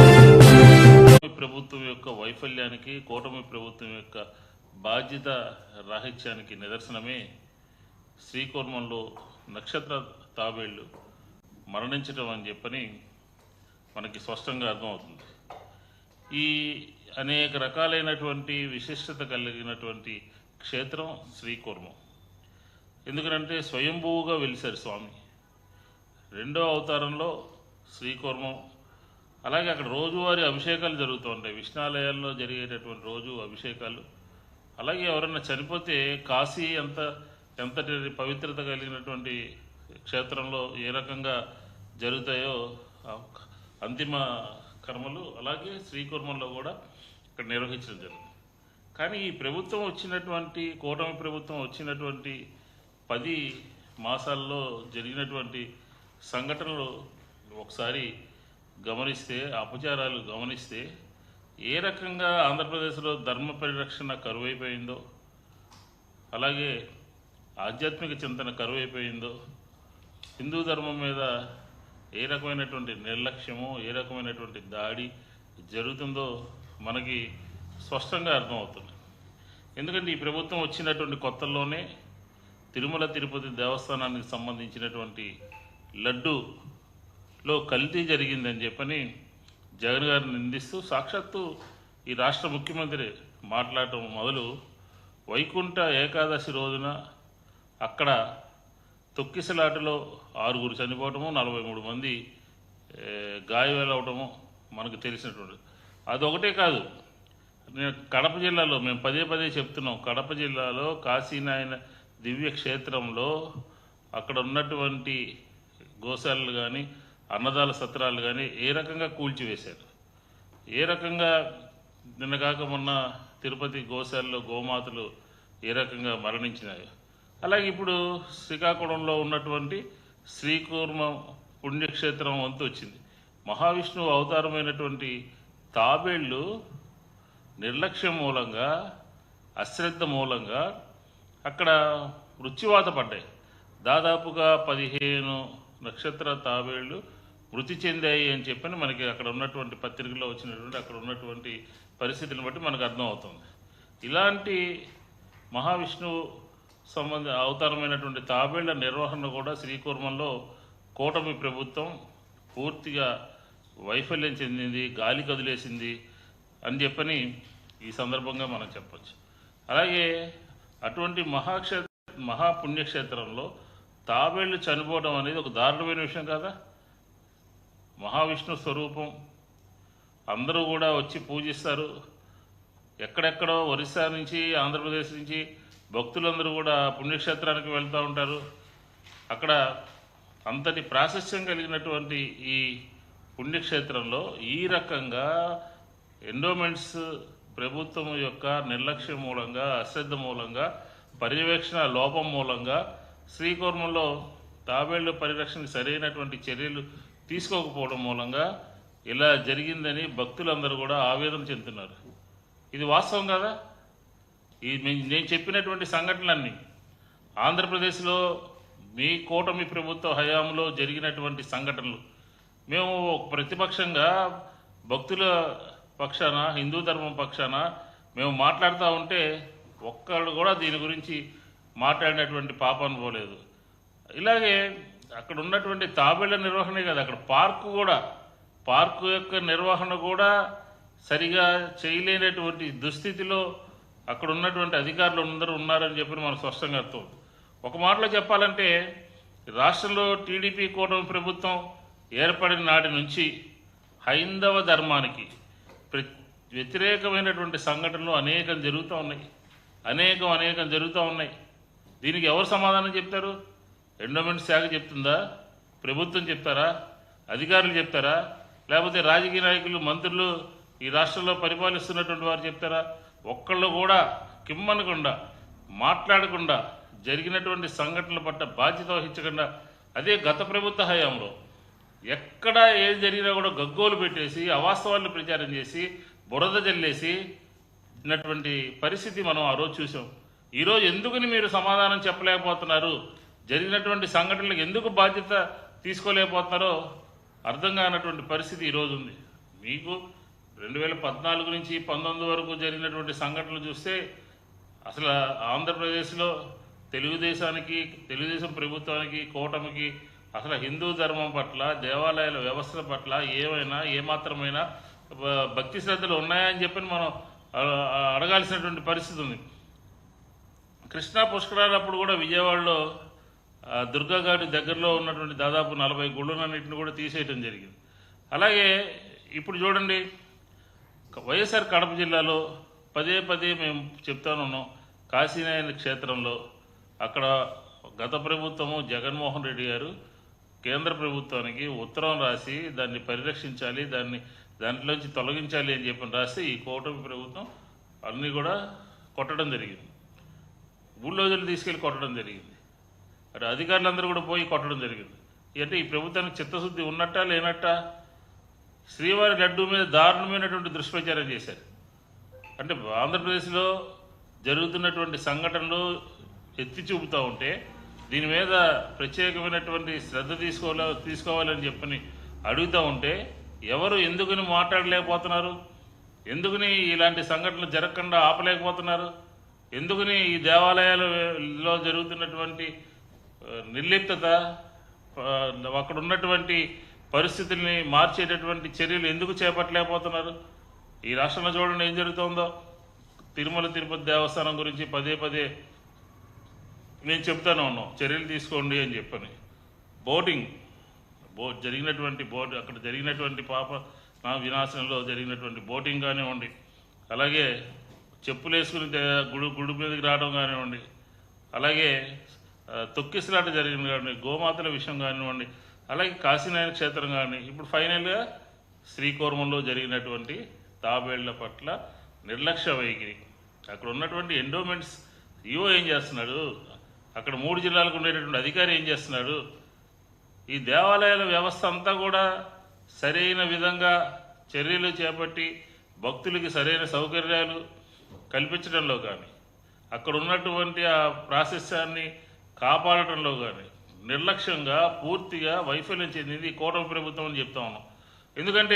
కూటమి ప్రభుత్వం యొక్క వైఫల్యానికి కూటమి ప్రభుత్వం యొక్క బాధ్యత రాహిత్యానికి నిదర్శనమే శ్రీకూర్మంలో నక్షత్ర తాబేళ్ళు మరణించడం అని చెప్పని మనకి స్పష్టంగా అర్థమవుతుంది. ఈ అనేక రకాలైనటువంటి విశిష్టత కలిగినటువంటి క్షేత్రం శ్రీకూర్మం. ఎందుకంటే స్వయంభూగా వెలిశారు స్వామి. రెండో అవతారంలో శ్రీకూర్మం. అలాగే అక్కడ రోజువారీ అభిషేకాలు జరుగుతూ ఉంటాయి. విష్ణాలయాల్లో జరిగేటటువంటి రోజు అభిషేకాలు. అలాగే ఎవరైనా చనిపోతే కాశీ ఎంత ఎంతటి పవిత్రత కలిగినటువంటి క్షేత్రంలో ఏ రకంగా జరుగుతాయో అంతిమ కర్మలు అలాగే శ్రీకుర్మంలో కూడా ఇక్కడ నిర్వహించడం జరిగింది. కానీ ఈ ప్రభుత్వం వచ్చినటువంటి కూటమి ప్రభుత్వం వచ్చినటువంటి పది మాసాల్లో జరిగినటువంటి సంఘటనలు ఒకసారి గమనిస్తే అపచారాలు గమనిస్తే ఏ రకంగా ఆంధ్రప్రదేశ్లో ధర్మ పరిరక్షణ కరువైపోయిందో అలాగే ఆధ్యాత్మిక చింతన కరువైపోయిందో హిందూ ధర్మం మీద ఏ రకమైనటువంటి నిర్లక్ష్యము ఏ రకమైనటువంటి దాడి జరుగుతుందో మనకి స్పష్టంగా అర్థమవుతుంది. ఎందుకంటే ఈ ప్రభుత్వం వచ్చినటువంటి కొత్తల్లోనే తిరుమల తిరుపతి దేవస్థానానికి సంబంధించినటువంటి లడ్డూలో కల్తీ జరిగిందని చెప్పని జగన్ గారిని నిందిస్తూ సాక్షాత్తు ఈ రాష్ట్ర ముఖ్యమంత్రి మాట్లాడటం మొదలు. వైకుంఠ ఏకాదశి రోజున అక్కడ తొక్కిసలాటలో ఆరుగురు చనిపోవటము నలభై మూడు మంది ఏ, మనకు తెలిసినటువంటి. అదొకటే కాదు నేను కడప జిల్లాలో మేము పదే పదే చెప్తున్నాం. కడప జిల్లాలో కాశీనాయన దివ్య క్షేత్రంలో అక్కడ ఉన్నటువంటి గోశాలలు కానీ అన్నదాల సత్రాలు కానీ ఏ రకంగా కూల్చివేశారు? ఏ రకంగా నిన్న కాక మొన్న తిరుపతి గోశాలలో గోమాతలు ఏ రకంగా మరణించినాయో? అలాగే ఇప్పుడు శ్రీకాకుళంలో ఉన్నటువంటి శ్రీకూర్మ పుణ్యక్షేత్రం వంతు వచ్చింది. మహావిష్ణువు అవతారమైనటువంటి తాబేళ్ళు నిర్లక్ష్యం మూలంగా అశ్రద్ధ మూలంగా అక్కడ మృత్యువాత పడ్డాయి. దాదాపుగా పదిహేను నక్షత్ర తాబేళ్ళు మృతి చెందాయి అని చెప్పని మనకి అక్కడ ఉన్నటువంటి పత్రికలో వచ్చినటువంటి అక్కడ ఉన్నటువంటి పరిస్థితిని బట్టి మనకు అర్థమవుతుంది. ఇలాంటి మహావిష్ణువు సంబంధ అవతారమైనటువంటి తాబేళ్ళ నిర్వహణ కూడా శ్రీకూర్మంలో కూటమి ప్రభుత్వం పూర్తిగా వైఫల్యం చెందింది గాలి కదిలేసింది అని చెప్పని ఈ సందర్భంగా మనం చెప్పచ్చు. అలాగే అటువంటి మహాక్షేత్ర మహాపుణ్యక్షేత్రంలో తాబేళ్ళు చనిపోవడం అనేది ఒక దారుణమైన విషయం కదా? మహావిష్ణు స్వరూపం. అందరూ కూడా వచ్చి పూజిస్తారు. ఎక్కడెక్కడో ఒరిస్సా నుంచి ఆంధ్రప్రదేశ్ నుంచి భక్తులందరూ కూడా పుణ్యక్షేత్రానికి వెళ్తూ ఉంటారు. అక్కడ అంతటి ప్రాశస్యం కలిగినటువంటి ఈ పుణ్యక్షేత్రంలో ఈ రకంగా ఎండోమెంట్స్ ప్రభుత్వం యొక్క నిర్లక్ష్యం మూలంగా అశ్రద్ధ మూలంగా పర్యవేక్షణ లోపం మూలంగా శ్రీకూర్మంలో తాబేళ్ళ పరిరక్షణకు సరైనటువంటి చర్యలు తీసుకోకపోవడం మూలంగా ఇలా జరిగిందని భక్తులందరూ కూడా ఆవేదన చెందుతున్నారు. ఇది వాస్తవం కదా? ఈ నేను చెప్పినటువంటి సంఘటనలన్నీ ఆంధ్రప్రదేశ్లో మీ కూటమి ప్రభుత్వ హయాంలో జరిగినటువంటి సంఘటనలు. మేము ప్రతిపక్షంగా భక్తుల పక్షాన హిందూ ధర్మం పక్షాన మేము మాట్లాడుతూ ఉంటే ఒక్కళ్ళు కూడా దీని గురించి మాట్లాడినటువంటి పాపం పోలేదు. ఇలాగే అక్కడ ఉన్నటువంటి తాబేళ్ళ నిర్వహణే కదా అక్కడ పార్కు కూడా. పార్కు యొక్క నిర్వహణ కూడా సరిగా చేయలేనటువంటి దుస్థితిలో అక్కడ ఉన్నటువంటి అధికారులు అందరూ ఉన్నారని చెప్పి మనం స్పష్టంగా అర్థం ఒక మాటలో చెప్పాలంటే రాష్ట్రంలో టీడీపీ కూటమి ప్రభుత్వం ఏర్పడిన నాటి నుంచి హైందవ ధర్మానికి వ్యతిరేకమైనటువంటి సంఘటనలు అనేకం జరుగుతూ ఉన్నాయి. అనేకం అనేకం జరుగుతూ ఉన్నాయి. దీనికి ఎవరు సమాధానం చెప్తారు? ఎండోమెంట్ శాఖ చెప్తుందా? ప్రభుత్వం చెప్తారా? అధికారులు చెప్తారా? లేకపోతే రాజకీయ నాయకులు మంత్రులు ఈ రాష్ట్రంలో పరిపాలిస్తున్నటువంటి వారు చెప్తారా? ఒక్కళ్ళు కూడా కిమ్మనకుండా మాట్లాడకుండా జరిగినటువంటి సంఘటనల పట్ల బాధ్యత వహించకుండా అదే గత ప్రభుత్వ హయాంలో ఎక్కడ ఏది జరిగినా కూడా గగ్గోలు పెట్టేసి అవాస్తవాలను ప్రచారం చేసి బురద జల్లేసి ఉన్నటువంటి పరిస్థితి మనం ఆ రోజు చూసాం. ఈరోజు ఎందుకని మీరు సమాధానం చెప్పలేకపోతున్నారు? జరిగినటువంటి సంఘటనలకు ఎందుకు బాధ్యత తీసుకోలేకపోతున్నారో అర్థం కానటువంటి పరిస్థితి ఈరోజు ఉంది. మీకు రెండు వేల పద్నాలుగు నుంచి పంతొమ్మిది వరకు జరిగినటువంటి సంఘటనలు చూస్తే అసలు ఆంధ్రప్రదేశ్లో తెలుగుదేశానికి తెలుగుదేశం ప్రభుత్వానికి కూటమికి అసలు హిందూ ధర్మం పట్ల దేవాలయాల వ్యవస్థల పట్ల ఏమైనా ఏమాత్రమైనా భక్తి శ్రద్ధలు ఉన్నాయని చెప్పి మనం అడగాల్సినటువంటి పరిస్థితి ఉంది. కృష్ణా పుష్కరాలప్పుడు కూడా విజయవాడలో దుర్గాగాడి దగ్గరలో ఉన్నటువంటి దాదాపు నలభై గుళ్ళనన్నింటిని కూడా తీసేయటం జరిగింది. అలాగే ఇప్పుడు చూడండి వైఎస్ఆర్ కడప జిల్లాలో పదే పదే మేము చెప్తానున్నాం కాశీనాయన క్షేత్రంలో అక్కడ గత ప్రభుత్వము జగన్మోహన్ రెడ్డి గారు కేంద్ర ప్రభుత్వానికి ఉత్తరం రాసి దాన్ని పరిరక్షించాలి దాన్ని దాంట్లోంచి తొలగించాలి అని చెప్పి రాస్తే ఈ కూటమి ప్రభుత్వం అన్నీ కూడా కొట్టడం జరిగింది. బుల్డోజర్లు తీసుకెళ్ళి కొట్టడం జరిగింది. మరి అధికారులందరూ కూడా పోయి కొట్టడం జరిగింది. అంటే ఈ ప్రభుత్వానికి చిత్తశుద్ధి ఉన్నట్టా లేనట్టా శ్రీవారి లడ్డు మీద దారుణమైనటువంటి దుష్ప్రచారం చేశారు. అంటే ఆంధ్రప్రదేశ్లో జరుగుతున్నటువంటి సంఘటనలు ఎత్తి చూపుతూ ఉంటే దీని మీద ప్రత్యేకమైనటువంటి శ్రద్ధ తీసుకోవాల తీసుకోవాలని చెప్పని అడుగుతూ ఉంటే ఎవరు ఎందుకుని మాట్లాడలేకపోతున్నారు? ఎందుకని ఇలాంటి సంఘటనలు జరగకుండా ఆపలేకపోతున్నారు? ఎందుకని ఈ దేవాలయాలలో జరుగుతున్నటువంటి నిర్లిప్తత అక్కడ ఉన్నటువంటి పరిస్థితుల్ని మార్చేటటువంటి చర్యలు ఎందుకు చేపట్టలేకపోతున్నారు? ఈ రాష్ట్రంలో చూడండి ఏం జరుగుతుందో. తిరుమల తిరుపతి దేవస్థానం గురించి పదే పదే నేను చెప్తాను ఉన్నాం చర్యలు తీసుకోండి అని చెప్పని. బోటింగ్ బో జరిగినటువంటి బోట్ అక్కడ జరిగినటువంటి పాప నా వినాశనంలో జరిగినటువంటి బోటింగ్ కానివ్వండి అలాగే చెప్పులు వేసుకుని గుడి గుడి మీదకి రావడం కానివ్వండి అలాగే తొక్కిసలాట జరిగింది కానివ్వండి గోమాతల విషయం కానివ్వండి అలాగే కాశీనారాయణ క్షేత్రం కానీ ఇప్పుడు ఫైనల్గా శ్రీకోర్మంలో జరిగినటువంటి తాబేళ్ళ పట్ల నిర్లక్ష్య వైఖరి. అక్కడ ఉన్నటువంటి ఎండోమెంట్స్ ఈవో ఏం చేస్తున్నాడు? అక్కడ మూడు జిల్లాలకు ఉండేటటువంటి అధికారి ఏం చేస్తున్నాడు? ఈ దేవాలయాల వ్యవస్థ అంతా కూడా సరైన విధంగా చర్యలు చేపట్టి భక్తులకి సరైన సౌకర్యాలు కల్పించడంలో కానీ అక్కడ ఉన్నటువంటి ఆ ప్రాశస్యాన్ని కాపాడటంలో కానీ నిర్లక్ష్యంగా పూర్తిగా వైఫల్యం చెందింది ఈ కూటమి ప్రభుత్వం అని చెప్తా ఉన్నాం. ఎందుకంటే